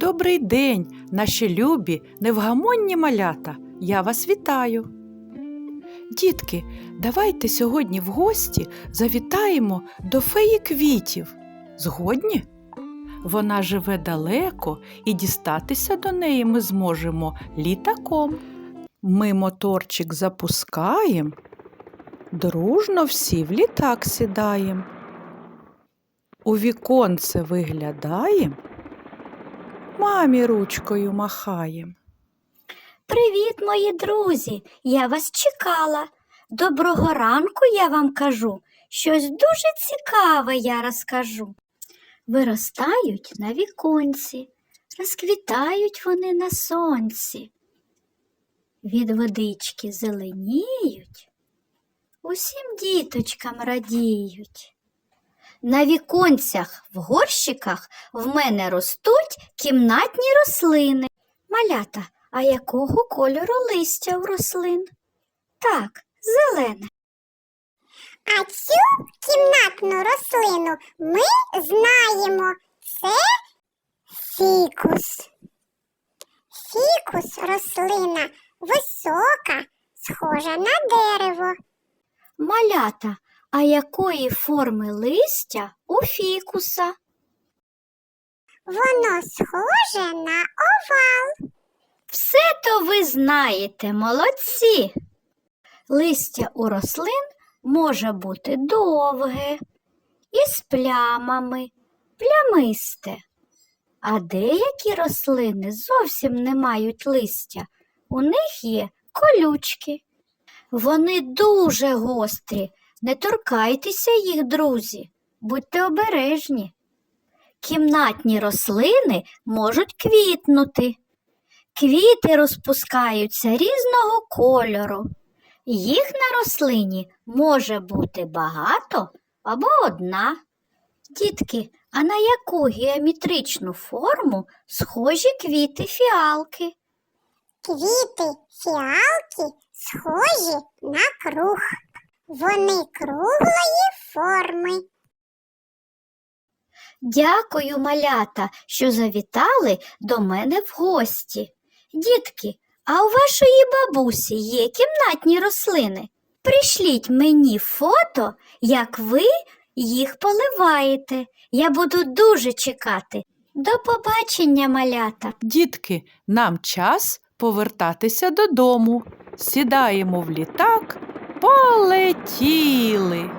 Добрий день, наші любі, невгамонні малята. Я вас вітаю. Дітки, давайте сьогодні в гості завітаємо до феї квітів. Згодні? Вона живе далеко і дістатися до неї ми зможемо літаком. Ми моторчик запускаємо, дружно всі в літак сідаємо. У віконце виглядаєм, мамі ручкою махаєм. Привіт, мої друзі! Я вас чекала. Доброго ранку я вам кажу. Щось дуже цікаве я розкажу. Виростають на віконці, розквітають вони на сонці. Від водички зеленіють, усім діточкам радіють. На віконцях в горщиках в мене ростуть кімнатні рослини. Малята, а якого кольору листя у рослин? Так, зелене. А цю кімнатну рослину ми знаємо. Це фікус. Фікус рослина висока, схожа на дерево. Малята, а якої форми листя у фікуса? Воно схоже на овал. Все то ви знаєте, молодці. Листя у рослин може бути довге, із плямами, плямисте. А деякі рослини зовсім не мають листя, у них є колючки. Вони дуже гострі, не торкайтеся їх, друзі, будьте обережні. Кімнатні рослини можуть квітнути. Квіти розпускаються різного кольору. Їх на рослині може бути багато або одна. Дітки, а на яку геометричну форму схожі квіти фіалки? Квіти фіалки схожі на круг. Вони круглої форми. Дякую, малята, що завітали до мене в гості. Дітки, а у вашої бабусі є кімнатні рослини? Пришліть мені фото, як ви їх поливаєте. Я буду дуже чекати. До побачення, малята. Дітки, нам час повертатися додому. Сідаємо в літак, полетіли.